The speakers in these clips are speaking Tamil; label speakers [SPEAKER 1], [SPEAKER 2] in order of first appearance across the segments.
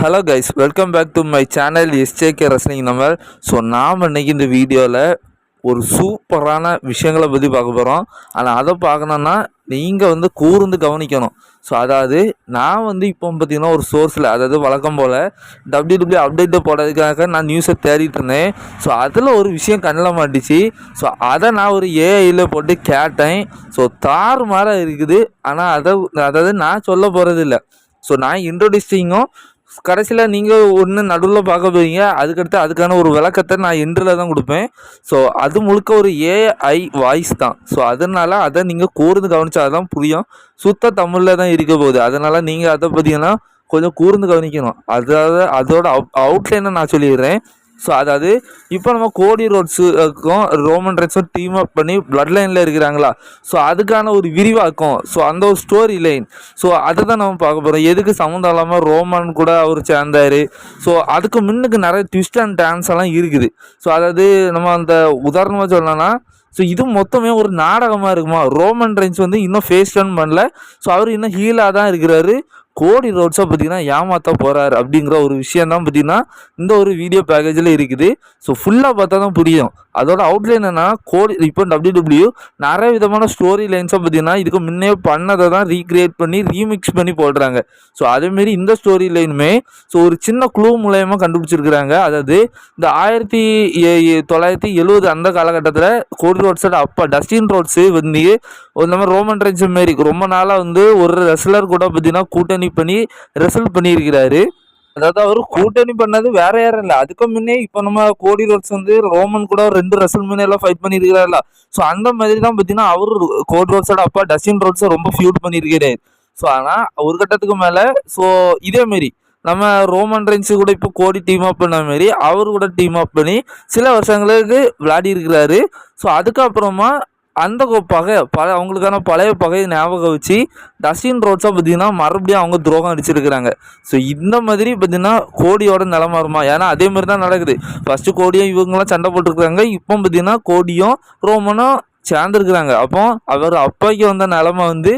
[SPEAKER 1] Hello guys welcome back to my channel SJK wrestling number so நாம் இன்னைக்கு இந்த வீடியோவில் ஒரு சூப்பரான விஷயங்களை பற்றி பார்க்க போகிறோம் ஆனால் அதை பார்க்கணுன்னா நீங்கள் வந்து கூர்ந்து கவனிக்கணும். ஸோ அதாவது நான் வந்து இப்போ பார்த்தீங்கன்னா ஒரு சோர்ஸில் அதாவது வழக்கம் போல் டபிள்யூ டபிள்யூ அப்டேட்டை போடுறதுக்காக நான் நியூஸை தேடிட்டு இருந்தேன். ஸோ அதில் ஒரு விஷயம் கண்ணில் மாட்டிச்சு. ஸோ அதை நான் ஒரு ஏஐயில் போட்டு கேட்டேன். ஸோ தார் மாறாக இருக்குது. ஆனால் அதை அதாவது நான் சொல்ல போகிறது இல்லை ஸோ நான் இன்ட்ரோடியூஸிங்கும் கடைசியில் நீங்கள் ஒன்று நடுவில் பார்க்க போவீங்க அதுக்கடுத்து அதுக்கான ஒரு விளக்கத்தை நான் இன்றில் தான் கொடுப்பேன். ஸோ அது முழுக்க ஒரு ஏஐ வாய்ஸ் தான். ஸோ அதனால் அதை நீங்கள் கூர்ந்து கவனிச்சா தான் புரியும். சுத்த தமிழில் தான் இருக்க போகுது. அதனால் நீங்கள் அதை பார்த்தீங்கன்னா கொஞ்சம் கூர்ந்து கவனிக்கணும். அதாவது அதோட அவுட்லைனை நான் சொல்லிடுறேன். ஸோ அதாவது இப்போ நம்ம கோடி ரோட்ஸுக்கும் ரோமன் ரைட்ஸும் டீம் அப் பண்ணி பிளட் லைனில் இருக்கிறாங்களா? ஸோ அதுக்கான ஒரு விரிவாக்கம் ஸோ அந்த ஒரு ஸ்டோரி லைன் ஸோ அதை தான் நம்ம பார்க்க போகிறோம் எதுக்கு சம்மந்தம் இல்லாமல் ரோமன் கூட அவர் சேர்ந்தார்? ஸோ அதுக்கு முன்னுக்கு நிறைய ட்விஸ்ட் அண்ட் டான்ஸ் எல்லாம் இருக்குது. ஸோ அதாவது நம்ம அந்த உதாரணமாக சொல்லணும்னா ஸோ இது மொத்தமே ஒரு நாடகமாக இருக்குமா? ரோமன் ரைன்ஸ் வந்து இன்னும் ஃபேஸ் டர்ன் பண்ணல. ஸோ அவர் இன்னும் ஹீலாக தான் இருக்கிறாரு. கோடி ரோட்ஸாக பார்த்தீங்கன்னா ஏமாற்ற போகிறாரு அப்படிங்கிற ஒரு விஷயம் தான் பார்த்தீங்கன்னா இந்த ஒரு வீடியோ பேக்கேஜில் இருக்குது. ஸோ ஃபுல்லாக பார்த்தா தான் புரியும். அதோட அவுட்லைன் என்னென்னா கோடி இப்போ டபிள்யூ டபிள்யூ நிறைய விதமான ஸ்டோரி லைன்ஸாக பார்த்தீங்கன்னா இதுக்கு முன்னே பண்ணதை தான் ரீக்ரியேட் பண்ணி ரீமிக்ஸ் பண்ணி போடுறாங்க. ஸோ அதேமாரி இந்த ஸ்டோரி லைனுமே ஸோ ஒரு சின்ன குழு மூலயமா கண்டுபிடிச்சிருக்கிறாங்க. அதாவது இந்த ஆயிரத்தி தொள்ளாயிரத்தி எழுபது அந்த காலகட்டத்தில் கோடி ரோட்ஸோட அப்பா டஸ்டின் ரோட்ஸு வந்து ஒரு நம்ம ரோமன் ரென்ஸ் மாரி ரொம்ப நாளாக வந்து ஒரு ரெஸ்லர் கூட பார்த்தீங்கன்னா கூட்டணி பண்ணி ரிசல்ட் பண்ணியிருக்கிறாரு. அதாவது அவர் கூட்டணி பண்ணது வேற யாரும் இல்லை. அதுக்கு முன்னே இப்போ நம்ம கோடி ரோட்ஸ் வந்து ரோமன் கூட ரெண்டு ரெசல் முன்னே எல்லாம் ஃபைட் பண்ணியிருக்கிறாருல. ஸோ அந்த மாதிரி தான் பார்த்தீங்கன்னா அவர் கோடி ரோட்ஸோட அப்பா டஸ்டின் ரோட்ஸை ரொம்ப ஃபியூட் பண்ணியிருக்கிறார். ஸோ ஆனால் ஒரு கட்டத்துக்கு மேலே ஸோ இதே மாரி நம்ம ரோமன் ரென்ஸு கூட இப்போ கோடி டீம் அப் பண்ண மாரி அவர் கூட டீம் அப் பண்ணி சில வருஷங்களுக்கு விளையாடி இருக்கிறாரு ஸோ அதுக்கப்புறமா அந்த பகை பல அவங்களுக்கான பழைய பகையை ஞாபகம் வச்சு டஸ்டின் ரோட்ஸாக பார்த்தீங்கன்னா மறுபடியும் அவங்க துரோகம் அடிச்சிருக்கிறாங்க. ஸோ இந்த மாதிரி பார்த்தீங்கன்னா கோடியோட நிலமா வருமா? ஏன்னா அதே மாதிரி தான் நடக்குது. ஃபஸ்ட்டு கோடியும் இவங்கெல்லாம் சண்டை போட்டுருக்காங்க இப்போ பார்த்தீங்கன்னா கோடியும் ரோமனும் சேர்ந்துருக்குறாங்க. அப்போ அவர் அப்பாய்க்கு வந்த நிலமை வந்து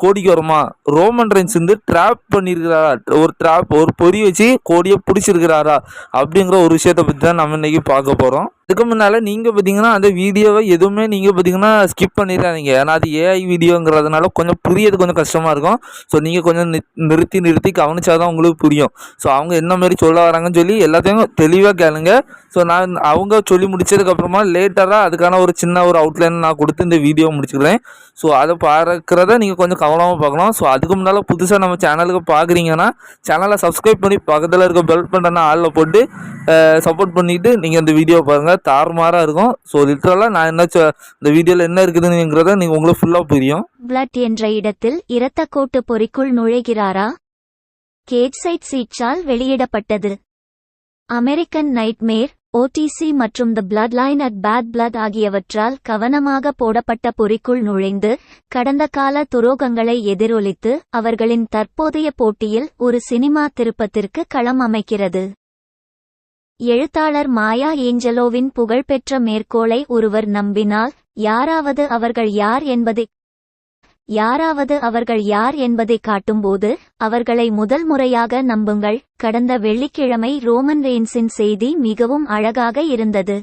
[SPEAKER 1] கோடிக்கு வருமா? ரோமன் ரென்ஸ் வந்து ட்ராப் பண்ணியிருக்கிறாரா ஒரு ட்ராப் ஒரு பொறி வச்சு கோடியை பிடிச்சிருக்கிறாரா? அப்படிங்கிற ஒரு விஷயத்தை பற்றி தான் நம்ம இன்றைக்கி பார்க்க போகிறோம் அதுக்கு முன்னால் நீங்கள் பார்த்தீங்கன்னா அந்த வீடியோவை எதுவுமே நீங்கள் பார்த்தீங்கன்னா ஸ்கிப் பண்ணிடாதீங்க. ஏன்னா அது ஏஐ வீடியோங்கிறதுனால கொஞ்சம் புரியது கொஞ்சம் கஷ்டமாக இருக்கும். ஸோ நீங்கள் கொஞ்சம் நிறுத்தி நிறுத்தி நிறுத்தி கவனிச்சாதான் உங்களுக்கு புரியும். ஸோ அவங்க என்ன மாதிரி சொல்ல வராங்கன்னு சொல்லி எல்லாத்தையும் தெளிவாக கேளுங்க. ஸோ நான் அவங்க சொல்லி முடிச்சதுக்கப்புறமா லேட்டராக அதுக்கான ஒரு சின்ன ஒரு அவுட்லைன் நான் கொடுத்து இந்த வீடியோ முடிச்சுக்கிறேன். ஸோ அதை பார்க்குறத நீங்கள் கொஞ்சம் கவனமாக பார்க்கணும். ஸோ அதுக்கு முன்னால் புதுசாக நம்ம சேனலுக்கு பார்க்குறீங்கன்னா சேனலை சப்ஸ்கிரைப் பண்ணி பக்கத்தில் இருக்க பெல் பட்டனை ஆளில் போட்டு சப்போர்ட் பண்ணிவிட்டு நீங்கள் இந்த வீடியோ பாருங்கள் தாறுமாறாக இருக்கும். ஸோ லிட்ரலாக நான் என்ன இந்த வீடியோவில் என்ன இருக்குதுங்கிறத நீங்கள் உங்களுக்கு ஃபுல்லாக புரியும்.
[SPEAKER 2] பிளட் என்ற இடத்தில் இரத்தக்கோட்டு பொறிக்குள் நுழைகிறாரா? கேட்சைட் சீட்சால் வெளியிடப்பட்டது. அமெரிக்கன் நைட்மேர் ஓடிசி மற்றும் the bloodline at bad blood ஆகியவற்றால் கவனமாக போடப்பட்ட பொறிக்குள் நுழைந்து கடந்த கால துரோகங்களை எதிரொலித்து அவர்களின் தற்போதைய போட்டியில் ஒரு சினிமா திருப்பத்திற்கு களம் அமைக்கிறது. எழுத்தாளர் மாயா ஏஞ்சலோவின் புகழ்பெற்ற மேற்கோளை ஒருவர் நம்பினால் யாராவது அவர்கள் யார் என்பதை யாராவது அவர்கள் யார் என்பதை காட்டும்போது அவர்களை முதல் முறையாக நம்புங்கள். கடந்த வெள்ளிக்கிழமை ரோமன் ரெயின்ஸின் செய்தி மிகவும் அழகாக இருந்தது.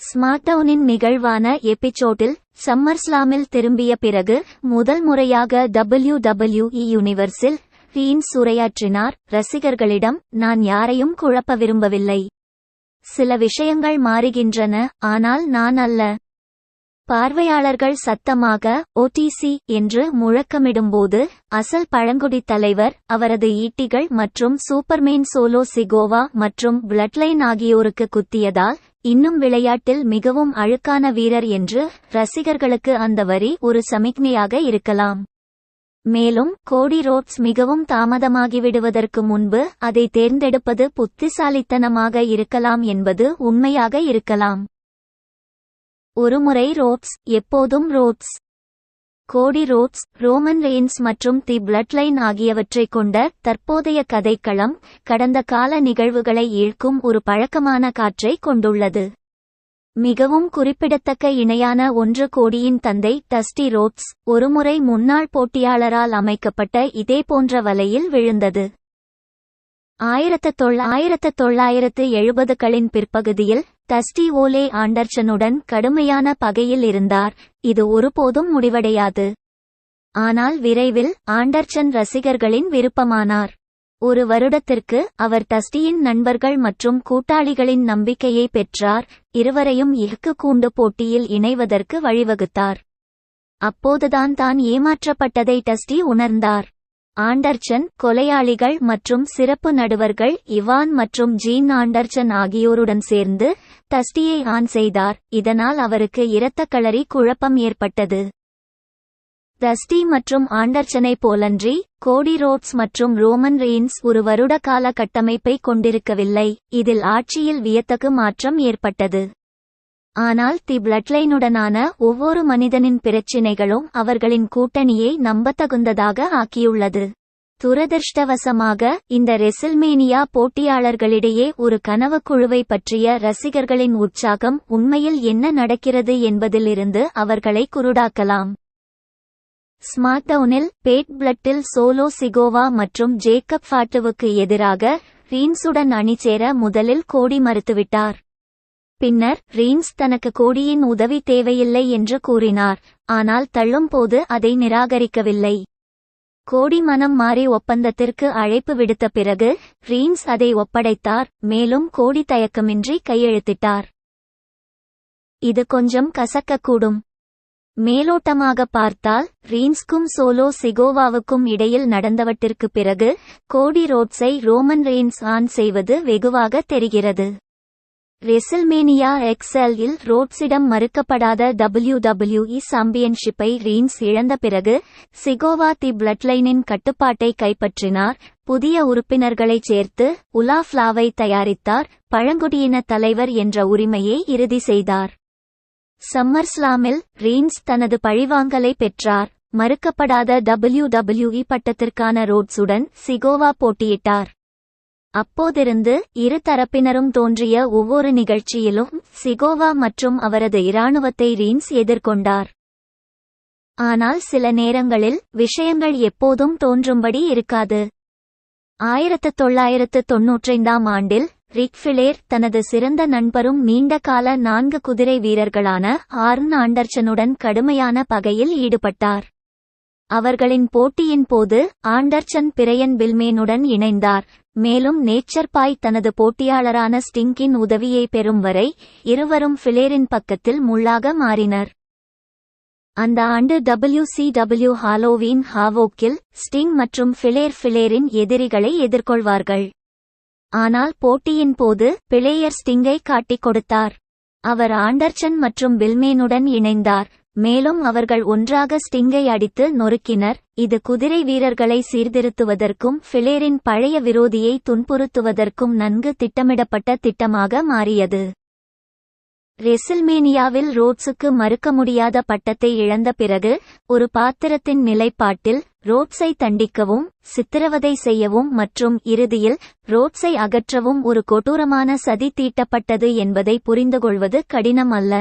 [SPEAKER 2] ஸ்மார்ட்டவுனின் நிகழ்வான எபிசோடில் சம்மர்ஸ்லாமில் திரும்பிய பிறகு முதல் முறையாக டபிள்யூ டபிள்யூஇ யூனிவர்ஸில் பீன்ஸ் உரையாற்றினார் ரசிகர்களிடம் நான் யாரையும் குழப்ப விரும்பவில்லை. சில விஷயங்கள் மாறுகின்றன ஆனால் நான் அல்ல. பார்வையாளர்கள் சத்தமாக ஓடிசி என்று முழக்கமிடும்போது அசல் பழங்குடி தலைவர் அவரது ஈட்டிகள் மற்றும் சூப்பர்மேன் சோலோ சிகோவா மற்றும் பிளட்லைன் ஆகியோருக்கு குத்தியதால் இன்னும் விளையாட்டில் மிகவும் அழுக்கான வீரர் என்று ரசிகர்களுக்கு அந்த வரி ஒரு சமிக்ஞையாக இருக்கலாம். மேலும் கோடி ரோட்ஸ் மிகவும் தாமதமாகிவிடுவதற்கு முன்பு அதை தேர்ந்தெடுப்பது புத்திசாலித்தனமாக இருக்கலாம் என்பது உண்மையாக இருக்கலாம். ஒருமுறை ரோட்ஸ் எப்போதும் ரோட்ஸ். கோடி ரோட்ஸ் ரோமன் ரெயின்ஸ் மற்றும் தி பிளட்லைன் ஆகியவற்றைக் கொண்ட தற்போதைய கதைக்களம் கடந்த கால நிகழ்வுகளை ஈழ்க்கும் ஒரு பழக்கமான காற்றை கொண்டுள்ளது. மிகவும் குறிப்பிடத்தக்க இணையான ஒன்று கோடியின் தந்தை டஸ்டி ரோட்ஸ் ஒருமுறை முன்னாள் போட்டியாளரால் அமைக்கப்பட்ட இதேபோன்ற வலையில் விழுந்தது. ஆயிரத்து தொள்ளாயிரத்து தொள்ளாயிரத்து எழுபதுகளின் பிற்பகுதியில் தஸ்டி ஓலே ஆண்டர்சனுடன் கடுமையான பகையில் இருந்தார். இது ஒருபோதும் முடிவடையாது. ஆனால் விரைவில் ஆண்டர்சன் ரசிகர்களின் விருப்பமானார். ஒரு வருடத்திற்கு அவர் தஸ்டியின் நண்பர்கள் மற்றும் கூட்டாளிகளின் நம்பிக்கையை பெற்றார் இருவரையும் இலக்கு கூண்டு போட்டியில் இணைவதற்கு வழிவகுத்தார். அப்போதுதான் தான் ஏமாற்றப்பட்டதை டஸ்டி உணர்ந்தார். ஆண்டர்சன் கொலையாளிகள் மற்றும் சிறப்பு நடுவர்கள் இவான் மற்றும் ஜீன் ஆண்டர்சன் ஆகியோருடன் சேர்ந்து டஸ்டியை ஆன் செய்தார். இதனால் அவருக்கு இரத்தக்களறி குழப்பம் ஏற்பட்டது. டஸ்டி மற்றும் ஆண்டர்சனை போலன்றி கோடி ரோட்ஸ் மற்றும் ரோமன் ரெயின்ஸ் ஒரு வருட கால கட்டமைப்பை கொண்டிருக்கவில்லை. இதில் ஆட்சியில் வியத்தகு மாற்றம் ஏற்பட்டது. ஆனால் தி பிளட்லைனுடனான ஒவ்வொரு மனிதனின் பிரச்சினைகளும் அவர்களின் கூட்டணியை நம்பத்தகுந்ததாக ஆக்கியுள்ளது. துரதிர்ஷ்டவசமாக இந்த ரெசில்மேனியா போட்டியாளர்களிடையே ஒரு கனவு குழுவை பற்றிய ரசிகர்களின் உற்சாகம் உண்மையில் என்ன நடக்கிறது என்பதிலிருந்து அவர்களை குருடாக்கலாம். ஸ்மார்டவுனில் பேட் பிளட்டில் சோலோ சிகோவா மற்றும் ஜேக்கப் ஃபாட்டுவுக்கு எதிராக ரீன்ஸுடன் அணிசேர முதலில் கோடி மறுத்துவிட்டார். பின்னர் ரீன்ஸ் தனக்கு கோடியின் உதவி தேவையில்லை என்று கூறினார் ஆனால் தள்ளும்போது அதை நிராகரிக்கவில்லை. கோடி மனம் மாறி ஒப்பந்தத்திற்கு அழைப்பு விடுத்த பிறகு ரீன்ஸ் அதை ஒப்படைத்தார் மேலும் கோடி தயக்கமின்றி கையெழுத்திட்டார். இது கொஞ்சம் கசக்கக்கூடும். மேலோட்டமாக பார்த்தால் ரீன்ஸ்க்கும் சோலோ சிகோவாவுக்கும் இடையில் நடந்தவற்றிற்கு பிறகு கோடி ரோட்ஸை ரோமன் ரெயின்ஸ் ஆன் செய்வது வெகுவாக தெரிகிறது. ரெசில்மேனியா எக்ஸ்எல் இல் ரோட்ஸிடம் மறுக்கப்படாத டபிள்யூ WWE சாம்பியன்ஷிப்பை ரீன்ஸ் இழந்த பிறகு சிகோவா தி பிளட்லைனின் கட்டுப்பாட்டை கைப்பற்றினார். புதிய உறுப்பினர்களைச் சேர்த்து உலாஃப்லாவை தயாரித்தார். பழங்குடியின தலைவர் என்ற உரிமையை இறுதி செய்தார். சம்மர்ஸ்லாமில் ரீன்ஸ் தனது பழிவாங்கலை பெற்றார். மறுக்கப்படாத டபிள்யூ டபிள்யூஇ பட்டத்திற்கான ரோட்ஸுடன் சிகோவா போட்டியிட்டார். அப்போதிருந்து இரு தரப்பினரும் தோன்றிய ஒவ்வொரு நிகழ்ச்சியிலும் சிகோவா மற்றும் அவரது இராணுவத்தை ரீன்ஸ் எதிர்கொண்டார். ஆனால் சில நேரங்களில் விஷயங்கள் எப்போதும் தோன்றும்படி இருக்காது. ஆயிரத்து தொள்ளாயிரத்து தொன்னூற்றைந்தாம் ஆண்டில் ரிக்ஃபிளேர் தனது சிறந்த நண்பரும் நீண்டகால நான்கு குதிரை வீரர்களான ஆர்ன் ஆண்டர்சனுடன் கடுமையான பகையில் ஈடுபட்டார். அவர்களின் போட்டியின் போது ஆண்டர்சன் பிரையன் வில்மேனுடன் இணைந்தார். மேலும் நேச்சர் பாய் தனது போட்டியாளரான ஸ்டிங்கின் உதவியை பெறும் வரை இருவரும் ஃபிளேரின் பக்கத்தில் முள்ளாக மாறினர். அந்த ஆண்டு டபிள்யூ சி டபிள்யூ ஹாலோவீன் ஹாவோக்கில் ஸ்டிங் மற்றும் ஃபிளேர் ஃபிளேரின் எதிரிகளை எதிர்கொள்வார்கள். ஆனால் போட்டியின் போது பிளேயர் ஸ்டிங்கை காட்டிக் கொடுத்தார். அவர் ஆண்டர்சன் மற்றும் பில்மேனுடன் இணைந்தார். மேலும் அவர்கள் ஒன்றாக ஸ்டிங்கை அடித்து நொறுக்கினர். இது குதிரை வீரர்களை சீர்திருத்துவதற்கும் ஃபிளேரின் பழைய விரோதியை துன்புறுத்துவதற்கும் நன்கு திட்டமிடப்பட்ட திட்டமாக மாறியது. ரெசில்மேனியாவில் ரோட்ஸுக்கு மறுக்க முடியாத பட்டத்தை இழந்த பிறகு ஒரு பாத்திரத்தின் நிலைப்பாட்டில் ரோட்ஸை தண்டிக்கவும் சித்திரவதை செய்யவும் மற்றும் இறுதியில் ரோட்ஸை அகற்றவும் ஒரு கொடூரமான சதி தீட்டப்பட்டது என்பதை புரிந்துகொள்வது கடினம் அல்ல.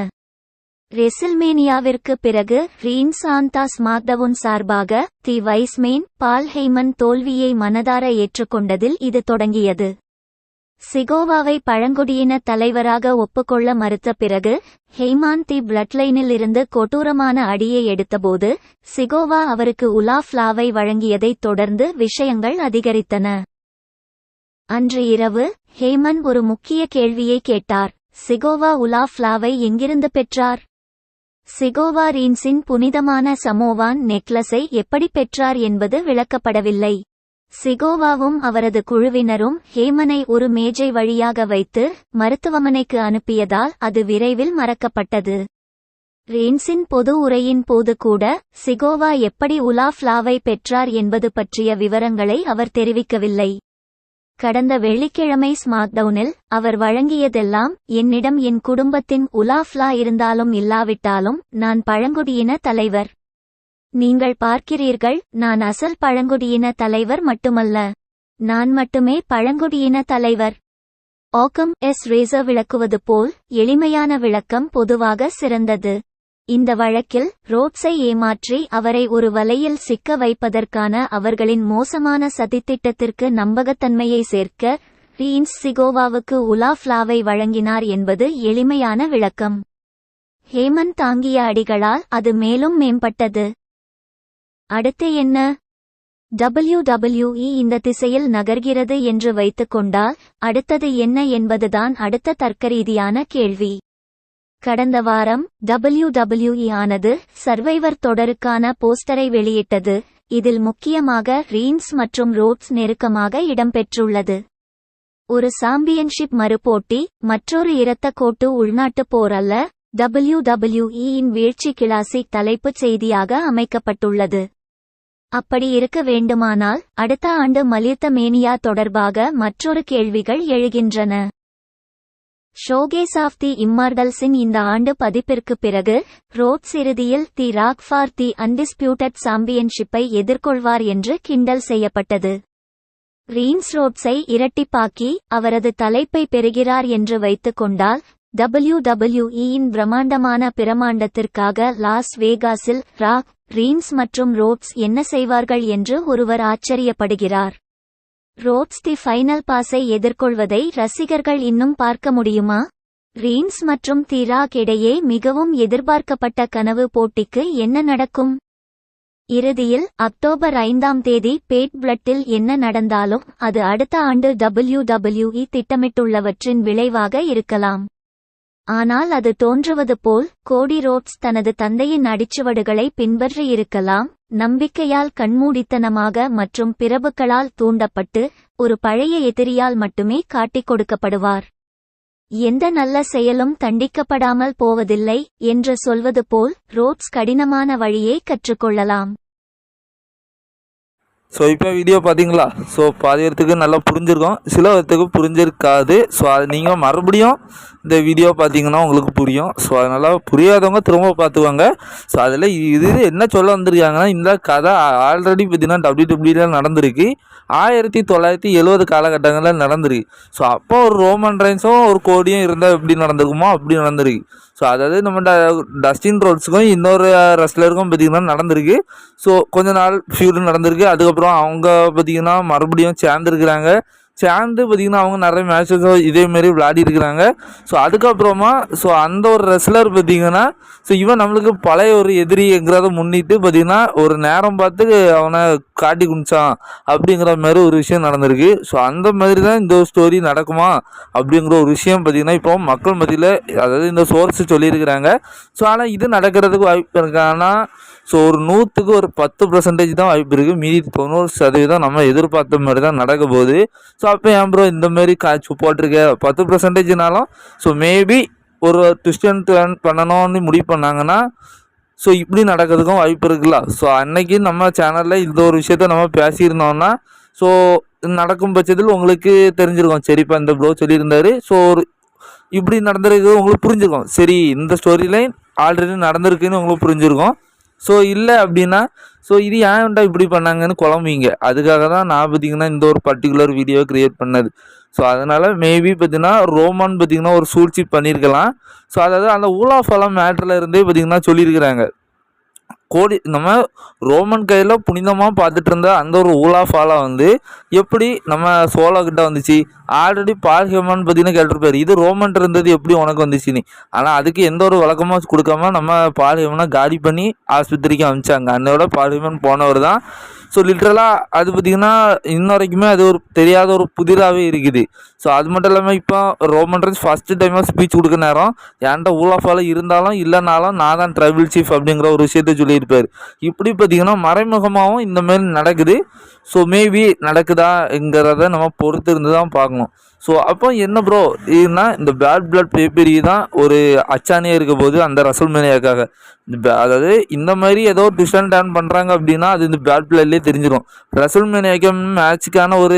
[SPEAKER 2] ரெசில்மேனியாவிற்கு பிறகு ரீன்ஸ் ஆந்தாஸ் ஸ்மாக்டவுன் சார்பாக தி வைஸ்மேன் பால் ஹெய்மன் தோல்வியை மனதார ஏற்றுக்கொண்டதில் இது தொடங்கியது. சிகோவாவை பழங்குடியின தலைவராக ஒப்புக்கொள்ள மறுத்த பிறகு ஹெய்மான் தி பிளட்லைனில் இருந்து கொடூரமான அடியை எடுத்தபோது சிகோவா அவருக்கு உலாஃப்லாவை வழங்கியதைத் தொடர்ந்து விஷயங்கள் அதிகரித்தன. அன்று இரவு ஹேமன் ஒரு முக்கிய கேள்வியை கேட்டார் சிகோவா உலாஃப்லாவை எங்கிருந்து பெற்றார்? சிகோவா ரீன்ஸின் புனிதமான சமோவான் நெக்லஸை எப்படி பெற்றார் என்பது விளக்கப்படவில்லை. சிகோவாவும் அவரது குழுவினரும் ஹேமனை ஒரு மேஜை வழியாக வைத்து மருத்துவமனைக்கு அனுப்பியதால் அது விரைவில் மறக்கப்பட்டது. ரேன்ஸின் பொது உரையின் போது கூட சிகோவா எப்படி உலாஃப்லாவை பெற்றார் என்பது பற்றிய விவரங்களை அவர் தெரிவிக்கவில்லை. கடந்த வெள்ளிக்கிழமை ஸ்மாக்டவுனில் அவர் வழங்கியதெல்லாம் என்னிடம் என் குடும்பத்தின் உலாஃப்லா இருந்தாலும் இல்லாவிட்டாலும் நான் பழங்குடியின தலைவர். நீங்கள் பார்க்கிறீர்கள் நான் அசல் பழங்குடியின தலைவர் மட்டுமல்ல. நான் மட்டுமே பழங்குடியின தலைவர். ஆக்கம் எஸ் ரேசர் விளக்குவது போல் எளிமையான விளக்கம் பொதுவாக சிறந்தது. இந்த வழக்கில் ரோட்ஸை ஏமாற்றி அவரை ஒரு வலையில் சிக்க வைப்பதற்கான அவர்களின் மோசமான சதித்திட்டத்திற்கு நம்பகத்தன்மையை சேர்க்க ரீன்ஸ் சிகோவாவுக்கு உலா ஃப்ளாவை வழங்கினார் என்பது எளிமையான விளக்கம். ஹேமந்த் தாங்கிய அடிகளால் அது மேலும் மேம்பட்டது. அடுத்து என்ன? WWE இந்த திசையில் நகர்கிறது என்று வைத்துக்கொண்டால் அடுத்தது என்ன என்பதுதான் அடுத்த தர்க்கரீதியான கேள்வி. கடந்த வாரம் WWE ஆனது சர்வைவர் தொடருக்கான போஸ்டரை வெளியிட்டது. இதில் முக்கியமாக ரீன்ஸ் மற்றும் ரோட்ஸ் நெருக்கமாக இடம்பெற்றுள்ளது. ஒரு சாம்பியன்ஷிப் மறுபோட்டி மற்றொரு இரத்த கோட்டு உள்நாட்டுப் போர் அல்ல டபிள்யூ டபிள்யூஇயின் வீழ்ச்சி கிளாசிக் தலைப்புச் செய்தியாக அமைக்கப்பட்டுள்ளது. அப்படி இருக்க வேண்டுமானால் அடுத்த ஆண்டு மலித்த மேனியா தொடர்பாக மற்றொரு கேள்விகள் எழுகின்றன. ஷோகேஸ் ஆஃப் தி இம்மார்டல்ஸின் இந்த ஆண்டு பதிப்பிற்கு பிறகு ரோட்ஸ் இறுதியில் the Rock for the undisputed சாம்பியன்ஷிப்பை எதிர்கொள்வார் என்று கிண்டல் செய்யப்பட்டது. ரீன்ஸ் ரோட்ஸை இரட்டிப்பாக்கி அவரது தலைப்பை பெறுகிறார் என்று வைத்துக் கொண்டால் டபிள்யூ இன் பிரம்மாண்டமான பிரமாண்டத்திற்காக லாஸ் வேகாஸில் ராக் ரீன்ஸ் மற்றும் ரோட்ஸ் என்ன செய்வார்கள் என்று ஒருவர் ஆச்சரியப்படுகிறார். ரோட்ஸ் தி ஃபைனல் பாஸை எதிர்கொள்வதை ரசிகர்கள் இன்னும் பார்க்க முடியுமா? ரீம்ஸ் மற்றும் தி ராக் இடையே மிகவும் எதிர்பார்க்கப்பட்ட கனவு போட்டிக்கு என்ன நடக்கும்? இறுதியில் அக்டோபர் ஐந்தாம் தேதி பேட் பிளட்டில் என்ன நடந்தாலும் அது அடுத்த ஆண்டு டபிள்யூ டபிள்யூஇ திட்டமிட்டுள்ளவற்றின் விளைவாக இருக்கலாம். ஆனால் அது தோன்றுவது போல் கோடி ரோட்ஸ் தனது தந்தையின் அடிச்சுவடுகளை பின்பற்றியிருக்கலாம் நம்பிக்கையால் கண்மூடித்தனமாக மற்றும் பிரபுக்களால் தூண்டப்பட்டு ஒரு பழைய எதிரியால் மட்டுமே காட்டிக் கொடுக்கப்படுவார். எந்த நல்ல செயலும் தண்டிக்கப்படாமல் போவதில்லை என்று சொல்வது போல் ரோட்ஸ் கடினமான வழியை கற்றுக்கொள்ளலாம்.
[SPEAKER 1] ஸோ இப்போ வீடியோ பார்த்தீங்களா? ஸோ பாதி இடத்துக்கு நல்லா புரிஞ்சிருக்கும் சில இடத்துக்கு புரிஞ்சிருக்காது. ஸோ அது நீங்கள் மறுபடியும் இந்த வீடியோ பார்த்தீங்கன்னா உங்களுக்கு புரியும். ஸோ அதனால் புரியாதவங்க திரும்ப பார்த்துக்குவாங்க ஸோ அதில் இது என்ன சொல்ல வந்திருக்காங்கன்னா இந்த கதை ஆல்ரெடி பார்த்தீங்கன்னா டபிள்யூ டபிள்யூல நடந்திருக்கு. ஆயிரத்தி தொள்ளாயிரத்தி எழுபது காலகட்டங்களில் நடந்திருக்கு. ஸோ அப்போ ஒரு ரோமன் ரைன்ஸும் ஒரு கோடியும் இருந்தால் எப்படி நடந்திருக்குமோ அப்படி நடந்திருக்கு. ஸோ அதாவது நம்ம ட டஸ்டின் ரோட்ஸுக்கும் இன்னொரு ரெஸ்லருக்கும் பார்த்திங்கன்னா நடந்திருக்கு. ஸோ கொஞ்ச நாள் ஃபியூடு நடந்திருக்கு. அதுக்கப்புறம் அவங்க பார்த்திங்கன்னா மறுபடியும் சேர்ந்துருக்குறாங்க. சேர்ந்து பார்த்திங்கன்னா அவங்க நிறைய மேட்சஸ் இதேமாரி விளையாடி இருக்கிறாங்க. ஸோ அதுக்கப்புறமா ஸோ அந்த ஒரு ரெஸ்லர் பார்த்திங்கன்னா ஸோ இவன் நம்மளுக்கு பழைய ஒரு எதிரி எங்கிறத முன்னிட்டு பார்த்திங்கன்னா ஒரு நேரம் பார்த்து அவனை காட்டி குடிச்சான் அப்படிங்கிற மாதிரி ஒரு விஷயம் நடந்திருக்கு. ஸோ அந்த மாதிரி தான் இந்த ஸ்டோரி நடக்குமா அப்படிங்கிற ஒரு விஷயம் பார்த்திங்கன்னா இப்போ மக்கள் மத்தியில் அதாவது இந்த சோர்ஸ் சொல்லியிருக்கிறாங்க. ஸோ ஆனால் இது நடக்கிறதுக்கு வாய்ப்பு இருக்கான்னா ஸோ ஒரு நூற்றுக்கு ஒரு பத்து பர்சன்டேஜ் தான் வாய்ப்பு இருக்குது மீதி தொண்ணூறு சதவீதம் நம்ம எதிர்பார்த்த மாதிரி தான் நடக்க போகுது. ஸோ அப்போ ஏன் ப்ரோ இந்த மாதிரி காய்ச்சி போட்டிருக்க? பத்து பர்சன்டேஜ்னாலும் ஸோ மேபி ஒரு ட்விஸ்ட் அண்ட் டர்ன் பண்ணணும்னு முடிவு பண்ணாங்கன்னா ஸோ இப்படி நடக்கிறதுக்கும் வாய்ப்பு இருக்குல்ல. ஸோ அன்னைக்கு நம்ம சேனலில் இந்த ஒரு விஷயத்த நம்ம பேசியிருந்தோம்னா ஸோ நடக்கும் பட்சத்தில் உங்களுக்கு தெரிஞ்சிருக்கும். சரிப்பா இந்த ப்ரோ சொல்லியிருந்தாரு. ஸோ ஒரு இப்படி நடந்திருக்கு உங்களுக்கு புரிஞ்சிருக்கும். சரி இந்த ஸ்டோரி லைன் ஆல்ரெடி நடந்திருக்குன்னு உங்களுக்கு புரிஞ்சிருக்கும். ஸோ இல்லை அப்படின்னா ஸோ இது ஏன்டா இப்படி பண்ணாங்கன்னு குழம்புவீங்க. அதுக்காக தான் நான் பார்த்தீங்கன்னா இந்த ஒரு பர்டிகுலர் வீடியோ க்ரியேட் பண்ணது. ஸோ அதனால் மேபி பார்த்தீங்கன்னா ரோமான் பார்த்தீங்கன்னா ஒரு சூழ்ச்சி பண்ணியிருக்கலாம் ஸோ அதாவது அந்த ஊலா ஃபலம் மேட்டரில் இருந்தே பார்த்தீங்கன்னா சொல்லியிருக்கிறாங்க. கோடி நம்ம ரோமன் கையில் புனிதமாக பார்த்துட்டு இருந்த அந்த ஒரு ஊலா ஃபாலா வந்து எப்படி நம்ம சோழ வந்துச்சு? ஆல்ரெடி பால்ஹெமன் பார்த்தீங்கன்னா கேட்டிருப்பாரு. இது ரோமன் இருந்தது எப்படி உனக்கு வந்துச்சுன்னு. ஆனால் அதுக்கு எந்த ஒரு விளக்கமும் கொடுக்காம நம்ம பால்ஹெமனை காலி பண்ணி ஆஸ்பத்திரிக்கு அனுப்பிச்சாங்க அன்னோட பால்ஹெமன் போனவர் தான் ஸோ லிட்ரலாக அது பார்த்திங்கன்னா இன்ன வரைக்குமே அது ஒரு தெரியாத ஒரு புதிராகவே இருக்குது. ஸோ அது மட்டும் இல்லாமல் இப்போ ரோமன் ரன்ஸ் ஃபஸ்ட்டு டைமாக ஸ்பீச் கொடுக்க நேரம் என்கிட்ட ஆல் இருந்தாலும் இல்லைனாலும் நான் தான் ட்ரைபிள் சீஃப் அப்படிங்கிற ஒரு விஷயத்த சொல்லியிருப்பார். இப்படி பார்த்திங்கன்னா மறைமுகமாகவும் இந்தமாரி நடக்குது. ஸோ மேபி நடக்குதாங்கிறத நம்ம பொறுத்து இருந்து தான் பார்க்கணும். ஸோ அப்போ என்ன ப்ரோ இதுனா இந்த பேட் பிளட் பேப்பரி தான் ஒரு அச்சானியாக இருக்க போது அந்த ரசல் மேனியாக்காக இந்த அதாவது இந்த மாதிரி ஏதோ டிஸ்டன் டேன் பண்ணுறாங்க அப்படின்னா அது இந்த பேட் பிளட்லேயே தெரிஞ்சிடும் ரசல் மேனியாக்க மேட்சுக்கான ஒரு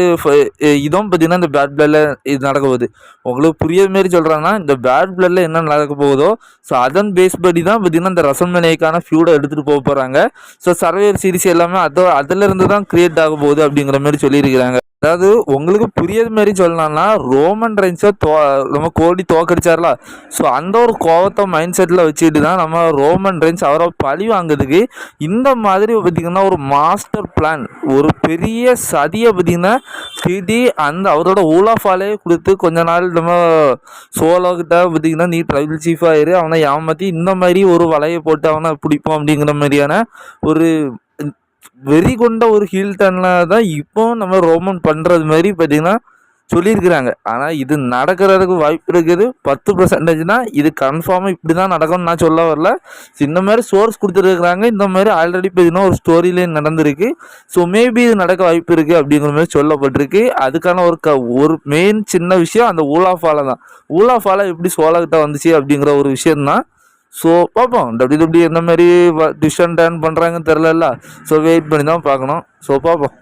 [SPEAKER 1] இதுவும் பார்த்தீங்கன்னா இந்த பேட் பிளட்ல இது நடக்க போகுது. உங்களுக்கு புரிய மாரி சொல்கிறாங்கன்னா இந்த பேட் பிளட்ல என்ன நடக்க போகுதோ ஸோ அதன் பேஸ் படி தான் பார்த்தீங்கன்னா இந்த ரசல் மேனியாக்கான ஃபியூடை எடுத்துகிட்டு போக போகிறாங்க ஸோ சர்வேர் சீரிஸ் எல்லாமே அதோ அதிலிருந்து தான் கிரியேட் ஆகும் போகுது அப்படிங்கிற மாதிரி சொல்லியிருக்கிறாங்க. அதாவது உங்களுக்கு புரியாத மாதிரி சொல்லலாம்னா ரோமன் ரெயின்ஸை தோ நம்ம கோடி தோக்கடிச்சார்ல. ஸோ அந்த ஒரு கோவத்தை மைண்ட் செட்டில் வச்சுக்கிட்டு தான் நம்ம ரோமன் ரெயின்ஸ் அவரை பழி வாங்குறதுக்கு இந்த மாதிரி பார்த்திங்கன்னா ஒரு மாஸ்டர் பிளான் ஒரு பெரிய சதியை பார்த்திங்கன்னா திடி அந்த அவரோட ஊலாஃபாலே கொடுத்து கொஞ்ச நாள் நம்ம சோலோக்கிட்ட பார்த்திங்கன்னா நீ ட்ரைபிள் சீஃப் ஆயிரு அவனை ஏமாற்றி இந்த மாதிரி ஒரு வலையை போட்டு அவனை பிடிப்போம் அப்படிங்கிற மாதிரியான ஒரு வெறி கொண்ட ஒரு ஹீல் டர்னாக தான் இப்போ நம்ம ரோமன் பண்ணுறது மாதிரி பார்த்தீங்கன்னா சொல்லியிருக்கிறாங்க. ஆனால் இது நடக்கிறதுக்கு வாய்ப்பு இருக்குது. பத்து பர்சன்டேஜ்னா இது கன்ஃபார்மாக இப்படி தான் நடக்கும்னு நான் சொல்ல வரல. இந்த மாதிரி சோர்ஸ் கொடுத்துருக்குறாங்க. இந்த மாதிரி ஆல்ரெடி பார்த்தீங்கன்னா ஒரு ஸ்டோரியிலே நடந்திருக்கு. ஸோ மேபி இது நடக்க வாய்ப்பு இருக்குது அப்படிங்கிற மாதிரி சொல்லப்பட்டிருக்கு. அதுக்கான ஒரு க ஒரு மெயின் சின்ன விஷயம் அந்த ஊலாஃபாலை தான் ஊலாஃபாலை எப்படி சோழகிட்ட வந்துச்சு அப்படிங்கிற ஒரு விஷயம்தான். ஸோ பார்ப்போம் டபிள்யூ டபிள்யூ எந்த மாதிரி டிஷன் டேன் பண்ணுறாங்கன்னு தெரிலல்ல ஸோ வெயிட் பண்ணி தான் பார்க்கணும். ஸோ பார்ப்போம்